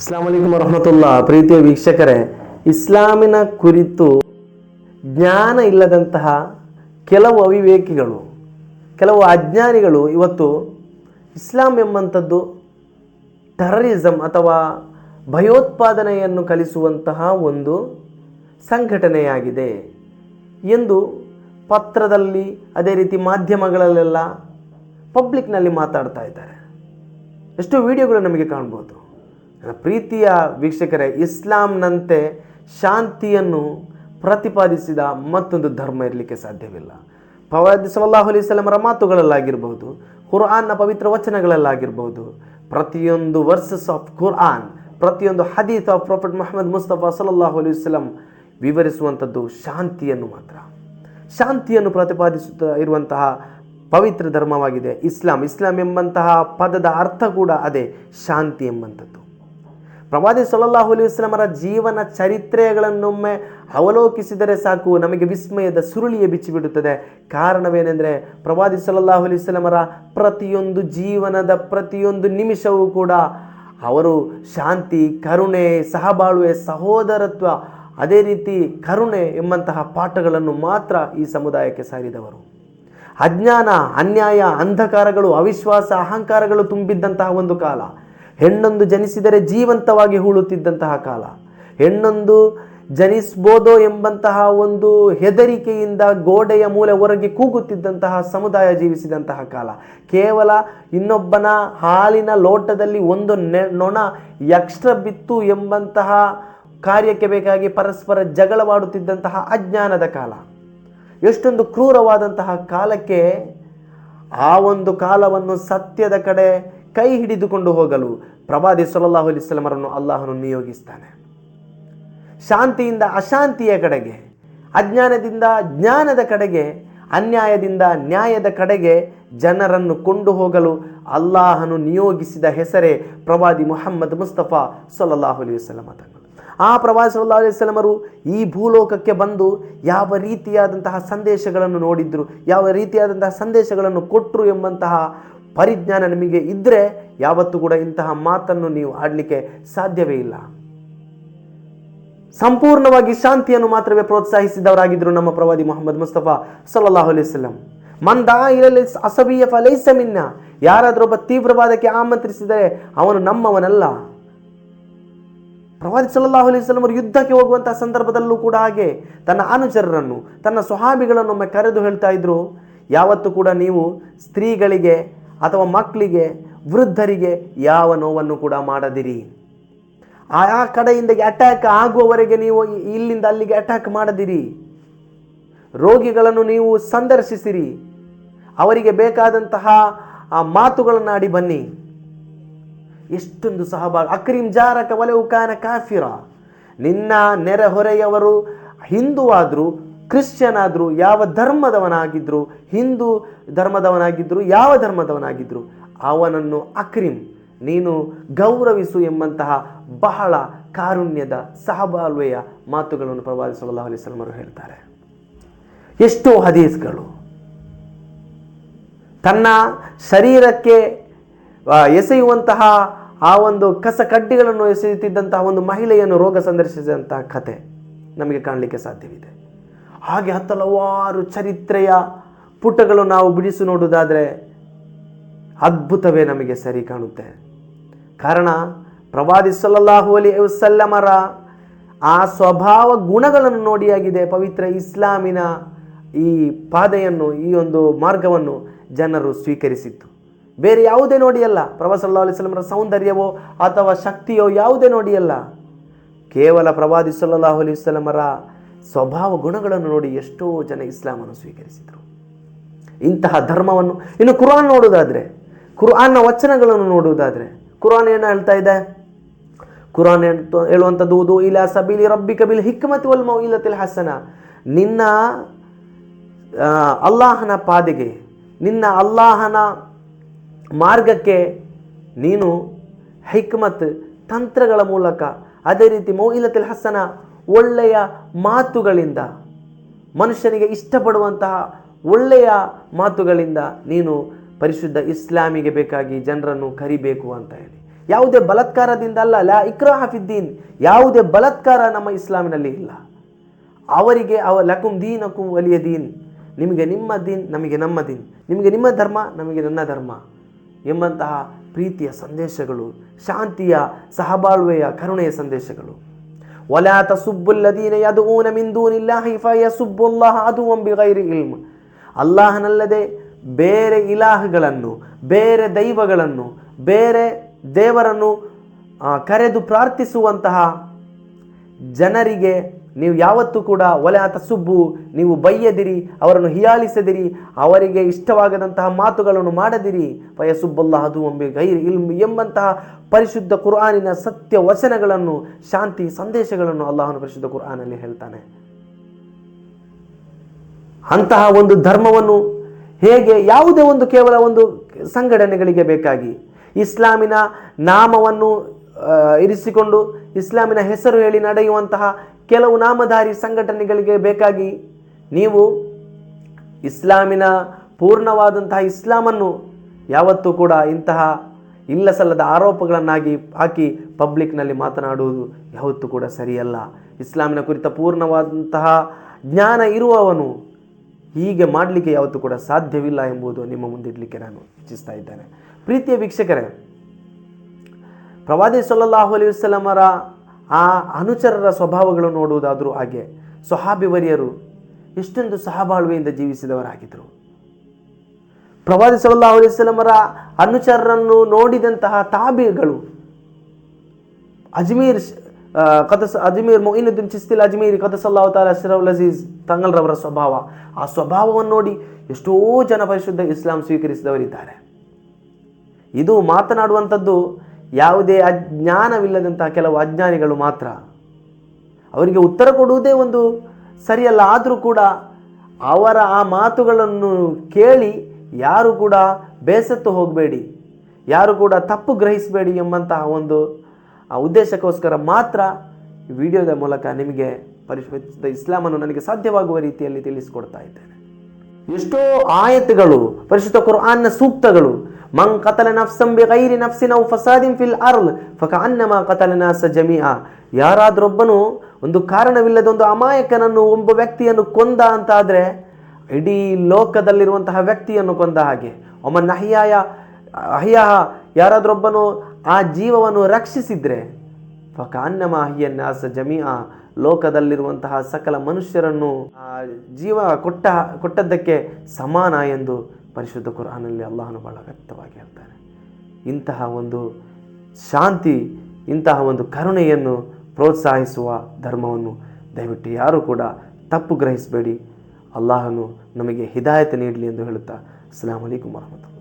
ಅಸ್ಲಾಂ ವರಹಮತುಲ್ಲಾ ಪ್ರೀತಿಯ ವೀಕ್ಷಕರೇ, ಇಸ್ಲಾಮಿನ ಕುರಿತು ಜ್ಞಾನ ಇಲ್ಲದಂತಹ ಕೆಲವು ಅವಿವೇಕಿಗಳು, ಕೆಲವು ಅಜ್ಞಾನಿಗಳು ಇವತ್ತು ಇಸ್ಲಾಂ ಎಂಬಂಥದ್ದು ಟೆರರಿಸಮ್ ಅಥವಾ ಭಯೋತ್ಪಾದನೆಯನ್ನು ಕಲಿಸುವಂತಹ ಒಂದು ಸಂಘಟನೆಯಾಗಿದೆ ಎಂದು ಪತ್ರದಲ್ಲಿ, ಅದೇ ರೀತಿ ಮಾಧ್ಯಮಗಳಲ್ಲೆಲ್ಲ ಪಬ್ಲಿಕ್ನಲ್ಲಿ ಮಾತಾಡ್ತಾ ಇದ್ದಾರೆ. ಎಷ್ಟೋ ವಿಡಿಯೋಗಳು ನಮಗೆ ಕಾಣ್ಬೋದು. ಪ್ರೀತಿಯ ವೀಕ್ಷಕರೇ, ಇಸ್ಲಾಂನಂತೆ ಶಾಂತಿಯನ್ನು ಪ್ರತಿಪಾದಿಸಿದ ಮತ್ತೊಂದು ಧರ್ಮ ಇರಲಿಕ್ಕೆ ಸಾಧ್ಯವಿಲ್ಲ. ಪ್ರವಾದಿ ಸಲ್ಲಾಹು ಸ್ವಲಮರ ಮಾತುಗಳಲ್ಲಾಗಿರ್ಬೋದು ಕುರ್ಆನ್ನ ಪವಿತ್ರ ವಚನಗಳಲ್ಲಾಗಿರ್ಬೋದು ಪ್ರತಿಯೊಂದು ವರ್ಸಸ್ ಆಫ್ ಕುರ್ಆನ್ ಪ್ರತಿಯೊಂದು hadith of prophet Mohammad Mustafa ಸಲಲ್ಲಾಹು ಅಲಿ ವಸಲ್ಲಂ ವಿವರಿಸುವಂಥದ್ದು ಶಾಂತಿಯನ್ನು ಮಾತ್ರ. ಶಾಂತಿಯನ್ನು ಪ್ರತಿಪಾದಿಸುತ್ತಾ ಇರುವಂತಹ ಪವಿತ್ರ ಧರ್ಮವಾಗಿದೆ ಇಸ್ಲಾಂ. ಇಸ್ಲಾಂ ಎಂಬಂತಹ ಪದದ ಅರ್ಥ ಕೂಡ ಅದೇ, ಶಾಂತಿ ಎಂಬಂಥದ್ದು. ಪ್ರವಾದಿ ಸೊಲ್ಲಾಹು ಅಲಿ ವಸ್ಲಾಮರ ಜೀವನ ಚರಿತ್ರೆಗಳನ್ನೊಮ್ಮೆ ಅವಲೋಕಿಸಿದರೆ ಸಾಕು, ನಮಗೆ ವಿಸ್ಮಯದ ಸುರುಳಿಯೇ ಬಿಚ್ಚಿಬಿಡುತ್ತದೆ. ಕಾರಣವೇನೆಂದರೆ ಪ್ರವಾದಿ ಸೊಲ್ಲಾಹು ಅಲಿ ವಸ್ಲಾಮರ ಪ್ರತಿಯೊಂದು ಜೀವನದ ಪ್ರತಿಯೊಂದು ನಿಮಿಷವೂ ಕೂಡ ಅವರು ಶಾಂತಿ, ಕರುಣೆ, ಸಹಬಾಳ್ವೆ, ಸಹೋದರತ್ವ, ಅದೇ ರೀತಿ ಕರುಣೆ ಎಂಬಂತಹ ಪಾಠಗಳನ್ನು ಮಾತ್ರ ಈ ಸಮುದಾಯಕ್ಕೆ ಸಾರಿದವರು. ಅಜ್ಞಾನ, ಅನ್ಯಾಯ, ಅಂಧಕಾರಗಳು, ಅವಿಶ್ವಾಸ, ಅಹಂಕಾರಗಳು ತುಂಬಿದ್ದಂತಹ ಒಂದು ಕಾಲ. ಹೆಣ್ಣೊಂದು ಜನಿಸಿದರೆ ಜೀವಂತವಾಗಿ ಹೂಳುತ್ತಿದ್ದಂತಹ ಕಾಲ. ಹೆಣ್ಣೊಂದು ಜನಿಸ್ಬೋದೋ ಎಂಬಂತಹ ಒಂದು ಹೆದರಿಕೆಯಿಂದ ಗೋಡೆಯ ಮೂಲೆ ಹೊರಗೆ ಕೂಗುತ್ತಿದ್ದಂತಹ ಸಮುದಾಯ ಜೀವಿಸಿದಂತಹ ಕಾಲ. ಕೇವಲ ಇನ್ನೊಬ್ಬನ ಹಾಲಿನ ಲೋಟದಲ್ಲಿ ಒಂದು ನೊಣ ಎಕ್ಸ್ಟ್ರಾ ಬಿತ್ತು ಎಂಬಂತಹ ಕಾರ್ಯಕ್ಕೆ ಬೇಕಾಗಿ ಪರಸ್ಪರ ಜಗಳವಾಡುತ್ತಿದ್ದಂತಹ ಅಜ್ಞಾನದ ಕಾಲ. ಎಷ್ಟೊಂದು ಕ್ರೂರವಾದಂತಹ ಕಾಲಕ್ಕೆ ಆ ಒಂದು ಕಾಲವನ್ನು ಸತ್ಯದ ಕಡೆ ಕೈ ಹಿಡಿದುಕೊಂಡು ಹೋಗಲು ಪ್ರವಾದಿ ಸಲಲ್ಲಾಹು ಅಲಿಸ್ಲಮರನ್ನು ಅಲ್ಲಾಹನು ನಿಯೋಗಿಸ್ತಾನೆ. ಶಾಂತಿಯಿಂದ ಅಶಾಂತಿಯ ಕಡೆಗೆ, ಅಜ್ಞಾನದಿಂದ ಜ್ಞಾನದ ಕಡೆಗೆ, ಅನ್ಯಾಯದಿಂದ ನ್ಯಾಯದ ಕಡೆಗೆ ಜನರನ್ನು ಕೊಂಡು ಹೋಗಲು ಅಲ್ಲಾಹನು ನಿಯೋಗಿಸಿದ ಹೆಸರೇ ಪ್ರವಾದಿ ಮುಹಮ್ಮದ್ ಮುಸ್ತಫಾ ಸೊಲ್ಲಾಹು ಅಲಿ ಆ ಪ್ರವಾದಿ ಸಲ್ಲಾ ಅಲೈವಲ್ಲಮರು ಈ ಭೂಲೋಕಕ್ಕೆ ಬಂದು ಯಾವ ರೀತಿಯಾದಂತಹ ಸಂದೇಶಗಳನ್ನು ನೋಡಿದ್ರು, ಯಾವ ರೀತಿಯಾದಂತಹ ಸಂದೇಶಗಳನ್ನು ಕೊಟ್ಟರು ಎಂಬಂತಹ ಪರಿಜ್ಞಾನ ನಿಮಗೆ ಇದ್ದರೆ ಯಾವತ್ತೂ ಕೂಡ ಇಂತಹ ಮಾತನ್ನು ನೀವು ಆಡಲಿಕ್ಕೆ ಸಾಧ್ಯವೇ ಇಲ್ಲ. ಸಂಪೂರ್ಣವಾಗಿ ಶಾಂತಿಯನ್ನು ಮಾತ್ರವೇ ಪ್ರೋತ್ಸಾಹಿಸಿದವರಾಗಿದ್ದರು ನಮ್ಮ ಪ್ರವಾದಿ ಮೊಹಮ್ಮದ್ ಮುಸ್ತಫಾ ಸಲ್ಲಾಹು ಅಲಿಸ್ಲಂ ಮಂದ ಇರಲಿ ಅಸಬಿಯ ಫಲೈಸಮಿನ್ನ ಯಾರಾದರೂ ತೀವ್ರವಾದಕ್ಕೆ ಆಮಂತ್ರಿಸಿದರೆ ಅವನು ನಮ್ಮವನಲ್ಲ. ಪ್ರವಾದಿ ಸಲ್ಲಾಹು ಅಲಿಸ್ಲಂ ಅವರು ಯುದ್ಧಕ್ಕೆ ಹೋಗುವಂತಹ ಸಂದರ್ಭದಲ್ಲೂ ಕೂಡ ಹಾಗೆ. ತನ್ನ ಅನುಚರರನ್ನು, ತನ್ನ ಸ್ವಹಾಬಿಗಳನ್ನು ಒಮ್ಮೆ ಕರೆದು ಹೇಳ್ತಾ ಇದ್ರು, ಯಾವತ್ತೂ ಕೂಡ ನೀವು ಸ್ತ್ರೀಗಳಿಗೆ ಅಥವಾ ಮಕ್ಕಳಿಗೆ, ವೃದ್ಧರಿಗೆ ಯಾವ ನೋವನ್ನು ಕೂಡ ಮಾಡದಿರಿ. ಆ ಕಡೆಯಿಂದ ಅಟ್ಯಾಕ್ ಆಗುವವರೆಗೆ ನೀವು ಇಲ್ಲಿಂದ ಅಲ್ಲಿಗೆ ಅಟ್ಯಾಕ್ ಮಾಡದಿರಿ. ರೋಗಿಗಳನ್ನು ನೀವು ಸಂದರ್ಶಿಸಿರಿ. ಅವರಿಗೆ ಬೇಕಾದಂತಹ, ಆ ಮಾತುಗಳನ್ನು ಆಡಿ ಬನ್ನಿ. ಎಷ್ಟೊಂದು ಸಹಭಾಗ ಅಕ್ರೀಂ ಜಾರಕ ಒಲೆ ಕಾನ ಕಾಫಿರ. ನಿನ್ನ ನೆರೆಹೊರೆಯವರು ಹಿಂದೂ ಆದರೂ ಕ್ರಿಶ್ಚಿಯನ್ ಆದರೂ ಯಾವ ಧರ್ಮದವನಾಗಿದ್ದರು ಹಿಂದೂ ಧರ್ಮದವನಾಗಿದ್ದರು ಯಾವ ಧರ್ಮದವನಾಗಿದ್ದರು ಅವನನ್ನು ಅಕ್ರಿಮ್, ನೀನು ಗೌರವಿಸು ಎಂಬಂತಹ ಬಹಳ ಕಾರುಣ್ಯದ ಸಹಬಾಳ್ವೆಯ ಮಾತುಗಳನ್ನು ಪ್ರವಾದಿ ಸಲ್ಲಾಹು ಅಲೈಹಿ ಸ್ವಲಮರು ಹೇಳ್ತಾರೆ. ಎಷ್ಟೋ ಹದೀಸ್ಗಳು. ತನ್ನ ಶರೀರಕ್ಕೆ ಎಸೆಯುವಂತಹ ಆ ಒಂದು ಕಸ ಕಡ್ಡಿಗಳನ್ನು ಎಸೆಯುತ್ತಿದ್ದಂತಹ ಒಂದು ಮಹಿಳೆಯನ್ನು ರೋಗ ಸಂದರ್ಶಿಸಿದಂತಹ ಕತೆ ನಮಗೆ ಕಾಣಲಿಕ್ಕೆ ಸಾಧ್ಯವಿದೆ. ಹಾಗೆ ಹತ್ತಲವಾರು ಚರಿತ್ರೆಯ ಪುಟಗಳು ನಾವು ಬಿಡಿಸಿ ನೋಡುವುದಾದರೆ ಅದ್ಭುತವೇ ನಮಗೆ ಸರಿ ಕಾಣುತ್ತೆ. ಕಾರಣ ಪ್ರವಾದಿ ಸಲ್ಲಲ್ಲಾಹು ಅಲಿ ವಸಲ್ಲಮರ ಆ ಸ್ವಭಾವ ಗುಣಗಳನ್ನು ನೋಡಿಯಾಗಿದೆ ಪವಿತ್ರ ಇಸ್ಲಾಮಿನ ಈ ಪಾದೆಯನ್ನು, ಈ ಒಂದು ಮಾರ್ಗವನ್ನು ಜನರು ಸ್ವೀಕರಿಸಿತ್ತು. ಬೇರೆ ಯಾವುದೇ ನೋಡಿಯಲ್ಲ ಪ್ರಭಾ ಅಲಿ ಅಲಿಸ್ಲಮರ ಸೌಂದರ್ಯವೋ ಅಥವಾ ಶಕ್ತಿಯೋ ಯಾವುದೇ ನೋಡಿಯಲ್ಲ ಕೇವಲ ಪ್ರವಾದಿ ಸಲ್ಲಾಹು ಅಲಿ ವಸಲ್ಲಮರ ಸ್ವಭಾವ ಗುಣಗಳನ್ನು ನೋಡಿ ಎಷ್ಟೋ ಜನ ಇಸ್ಲಾಮನ್ನು ಸ್ವೀಕರಿಸಿದರು. ಇಂತಹ ಧರ್ಮವನ್ನು, ಇನ್ನು ಕುರಾನ್ ನೋಡೋದಾದರೆ ಕುರಾನ್ನ ವಚನಗಳನ್ನು ನೋಡುವುದಾದರೆ, ಕುರಾನ್ ಏನು ಹೇಳ್ತಾ ಇದೆ? ಕುರಾನ್ ಹೇಳುವಂಥದ್ದು ಓದು ಇಲಾ ಸಬೀಲಿ ರಬ್ಬಿ ಕಬಿಲ್ ಹಿಕ್ಮತ್ ವಲ್ ತಿಲ್ ಹಸನ. ನಿನ್ನ ಅಲ್ಲಾಹನ ಪಾದಿಗೆ, ನಿನ್ನ ಅಲ್ಲಾಹನ ಮಾರ್ಗಕ್ಕೆ ನೀನು ಹಿಕ್ಮತ್ ತಂತ್ರಗಳ ಮೂಲಕ ಅದೇ ರೀತಿ ಮೌಇಲತಿಲ್ ಹಸನ ಒಳ್ಳೆಯ ಮಾತುಗಳಿಂದ, ಮನುಷ್ಯನಿಗೆ ಇಷ್ಟಪಡುವಂತಹ ಒಳ್ಳೆಯ ಮಾತುಗಳಿಂದ ನೀನು ಪರಿಶುದ್ಧ ಇಸ್ಲಾಮಿಗೆ ಬೇಕಾಗಿ ಜನರನ್ನು ಕರಿಬೇಕು ಅಂತ ಹೇಳಿ. ಯಾವುದೇ ಬಲತ್ಕಾರದಿಂದ ಅಲ್ಲ, ಲಾ ಇಕ್ರಾ ಹಾಫಿದ್ದೀನ್ ಯಾವುದೇ ಬಲತ್ಕಾರ ನಮ್ಮ ಇಸ್ಲಾಮಿನಲ್ಲಿ ಇಲ್ಲ. ಅವರಿಗೆ ಅವ ಲಕುಂ ದೀನಕುಂ ವಲಿಯ ದೀನ್, ನಿಮಗೆ ನಿಮ್ಮ ದೀನ್, ನಮಗೆ ನಮ್ಮ ದೀನ್, ನಿಮಗೆ ನಿಮ್ಮ ಧರ್ಮ, ನಮಗೆ ನನ್ನ ಧರ್ಮ ಎಂಬಂತಹ ಪ್ರೀತಿಯ ಸಂದೇಶಗಳು, ಶಾಂತಿಯ ಸಹಬಾಳ್ವೆಯ ಕರುಣೆಯ ಸಂದೇಶಗಳು. ولا تسبوا الذين يدعون من دون الله فيسبوا الله عدوا بغير علم ಅಲ್ಲಾಹನಲ್ಲದೆ ಬೇರೆ ಇಲಾಹಗಳನ್ನು ಬೇರೆ ದೈವಗಳನ್ನು ಬೇರೆ ದೇವರನ್ನು ಆ, ಕರೆದು ಪ್ರಾರ್ಥಿಸುವಂತಹ ಜನರಿಗೆ ನೀವು ಯಾವತ್ತೂ ಕೂಡ ಒಲೆ ಆತ ಸುಬ್ಬು, ನೀವು ಬೈಯದಿರಿ, ಅವರನ್ನು ಹಿಯಾಲಿಸದಿರಿ ಅವರಿಗೆ ಇಷ್ಟವಾಗದಂತಹ ಮಾತುಗಳನ್ನು ಮಾಡದಿರಿ. ಫಯಸುಬ್ಬಲ್ಲ ಅದು ಒಮ್ಮೆ ಗೈರ್ ಇಲ್ಮ್ ಎಂಬಂತಹ ಪರಿಶುದ್ಧ ಕುರ್ಆನಿನ ಸತ್ಯ ವಚನಗಳನ್ನು, ಶಾಂತಿ ಸಂದೇಶಗಳನ್ನು ಅಲ್ಲಾಹನು ಪರಿಶುದ್ಧ ಕುರ್ಆನಲ್ಲಿ ಹೇಳ್ತಾನೆ. ಅಂತಹ ಒಂದು ಧರ್ಮವನ್ನು ಹೇಗೆ, ಯಾವುದೇ ಒಂದು ಕೇವಲ ಒಂದು ಸಂಘಟನೆಗಳಿಗೆ ಬೇಕಾಗಿ, ಇಸ್ಲಾಮಿನ ನಾಮವನ್ನು ಇರಿಸಿಕೊಂಡು, ಇಸ್ಲಾಮಿನ ಹೆಸರು ಹೇಳಿ ನಡೆಯುವಂತಹ ಕೆಲವು ನಾಮಧಾರಿ ಸಂಘಟನೆಗಳಿಗೆ ಬೇಕಾಗಿ ನೀವು ಇಸ್ಲಾಮಿನ ಪೂರ್ಣವಾದಂತಹ ಇಸ್ಲಾಮನ್ನು ಯಾವತ್ತೂ ಕೂಡ ಇಂತಹ ಇಲ್ಲ ಸಲ್ಲದ ಆರೋಪಗಳನ್ನಾಗಿ ಹಾಕಿ ಪಬ್ಲಿಕ್ನಲ್ಲಿ ಮಾತನಾಡುವುದು ಯಾವತ್ತೂ ಕೂಡ ಸರಿಯಲ್ಲ. ಇಸ್ಲಾಮಿನ ಕುರಿತ ಪೂರ್ಣವಾದಂತಹ ಜ್ಞಾನ ಇರುವವನು ಹೀಗೆ ಮಾಡಲಿಕ್ಕೆ ಯಾವತ್ತೂ ಕೂಡ ಸಾಧ್ಯವಿಲ್ಲ ಎಂಬುದು ನಿಮ್ಮ ಮುಂದಿಡಲಿಕ್ಕೆ ನಾನು ಇಚ್ಛಿಸ್ತಾ ಇದ್ದೇನೆ. ಪ್ರೀತಿಯ ವೀಕ್ಷಕರೇ, ಪ್ರವಾದಿ ಸಲ್ಲಲ್ಲಾಹು ಅಲಿ ವಸಲ್ಲಮರ ಆ ಅನುಚರರ ಸ್ವಭಾವಗಳು ನೋಡುವುದಾದರೂ ಹಾಗೆ ಸ್ವಹಾಬಿವರಿಯರು ಎಷ್ಟೊಂದು ಸಹಬಾಳ್ವೆಯಿಂದ ಜೀವಿಸಿದವರಾಗಿದ್ದರು. ಪ್ರವಾದಿ ಸಲ್ಲಲ್ಲಾಹು ಅಲೈಹಿ ವಸಲ್ಲಮರ ಅನುಚರರನ್ನು ನೋಡಿದಂತಹ ತಾಬಿಗಳು, ಅಜ್ಮೀರ್ ಕದಸ್, ಅಜ್ಮೀರ್ ಮೊಯಿನುದ್ದೀನ್ ಚಿಸ್ತಿಲ್ ಅಜ್ಮೀರ್ ಕದಸಲ್ಲಾ ಅವತಾರ ಸಿರೌಲ್ ಅಜೀಜ್ ತಂಗಲ್ರವರ ಸ್ವಭಾವ, ಆ ಸ್ವಭಾವವನ್ನು ನೋಡಿ ಎಷ್ಟೋ ಜನ ಪರಿಶುದ್ಧ ಇಸ್ಲಾಂ ಸ್ವೀಕರಿಸಿದವರಿದ್ದಾರೆ. ಇದು ಮಾತನಾಡುವಂಥದ್ದು ಯಾವುದೇ ಅಜ್ಞಾನವಿಲ್ಲದಂತಹ ಕೆಲವು ಅಜ್ಞಾನಿಗಳು ಮಾತ್ರ ಅವರಿಗೆ ಉತ್ತರ ಕೊಡುವುದೇ ಒಂದು ಸರಿಯಲ್ಲ. ಆದರೂ ಕೂಡ ಅವರ ಆ ಮಾತುಗಳನ್ನು ಕೇಳಿ ಯಾರು ಕೂಡ ಬೇಸತ್ತು ಹೋಗಬೇಡಿ, ಯಾರು ಕೂಡ ತಪ್ಪು ಗ್ರಹಿಸಬೇಡಿ ಎಂಬಂತಹ ಒಂದು ಉದ್ದೇಶಕ್ಕೋಸ್ಕರ ಮಾತ್ರ ಈ ವಿಡಿಯೋದ ಮೂಲಕ ನಿಮಗೆ ಪರಿಶುದ್ಧ ಇಸ್ಲಾಮನ್ನು ನನಗೆ ಸಾಧ್ಯವಾಗುವ ರೀತಿಯಲ್ಲಿ ತಿಳಿಸಿಕೊಡ್ತಾ ಇದ್ದೇನೆ. ಎಷ್ಟೋ ಆಯತ್ಗಳು, ಪರಿಶುದ್ಧ ಕುರ್ಆನ್ನ ಸೂಕ್ತಗಳು ಮಂ ಕತಲ ನಫ್ಸಂ ಬಿಗೈರಿ ನಫ್ಸಿನ ಔ ಫಸಾದಿನ್ ಫಿಲ್ ಅರ್ಲ್ ಫಕಅನ್ನಮ ಕತಲ ನಾಸ ಜಮೀಆ ಯಾರಾದ್ರೊಬ್ಬನು ಒಂದು ಕಾರಣವಿಲ್ಲದ ಒಂದು ಅಮಾಯಕನನ್ನು ಒಬ್ಬ ವ್ಯಕ್ತಿಯನ್ನು ಕೊಂದ ಅಂತಾದ್ರೆ, ಇಡೀ ಲೋಕದಲ್ಲಿರುವಂತಹ ವ್ಯಕ್ತಿಯನ್ನು ಕೊಂದ ಹಾಗೆ. ಒಮ್ಮ ನಹಿಯಾಯ ಅಹಿಯಾಹ ಯಾರಾದ್ರೊಬ್ಬನು ಆ ಜೀವವನ್ನು ರಕ್ಷಿಸಿದ್ರೆ ಫಕಾನ್ನಮ ಅಹಿಯನ್ನಾಸ ಆ ಲೋಕದಲ್ಲಿರುವಂತಹ ಸಕಲ ಮನುಷ್ಯರನ್ನು ಆ ಜೀವ ಕೊಟ್ಟ, ಕೊಟ್ಟದ್ದಕ್ಕೆ ಸಮಾನ ಎಂದು ಪರಿಶುದ್ಧ ಕುರಾನಲ್ಲಿ ಅಲ್ಲಾಹನು ಬಹಳ ವ್ಯಕ್ತವಾಗಿ ಹೇಳ್ತಾನೆ. ಇಂತಹ ಒಂದು ಶಾಂತಿ, ಇಂತಹ ಒಂದು ಕರುಣೆಯನ್ನು ಪ್ರೋತ್ಸಾಹಿಸುವ ಧರ್ಮವನ್ನು ದಯವಿಟ್ಟು ಯಾರೂ ಕೂಡ ತಪ್ಪು ಗ್ರಹಿಸಬೇಡಿ. ಅಲ್ಲಾಹನು ನಮಗೆ ಹಿದಾಯತ ನೀಡಲಿ ಎಂದು ಹೇಳುತ್ತಾ ಅಸ್ಲಾಂ ವರಹಮತುಲ್ಲ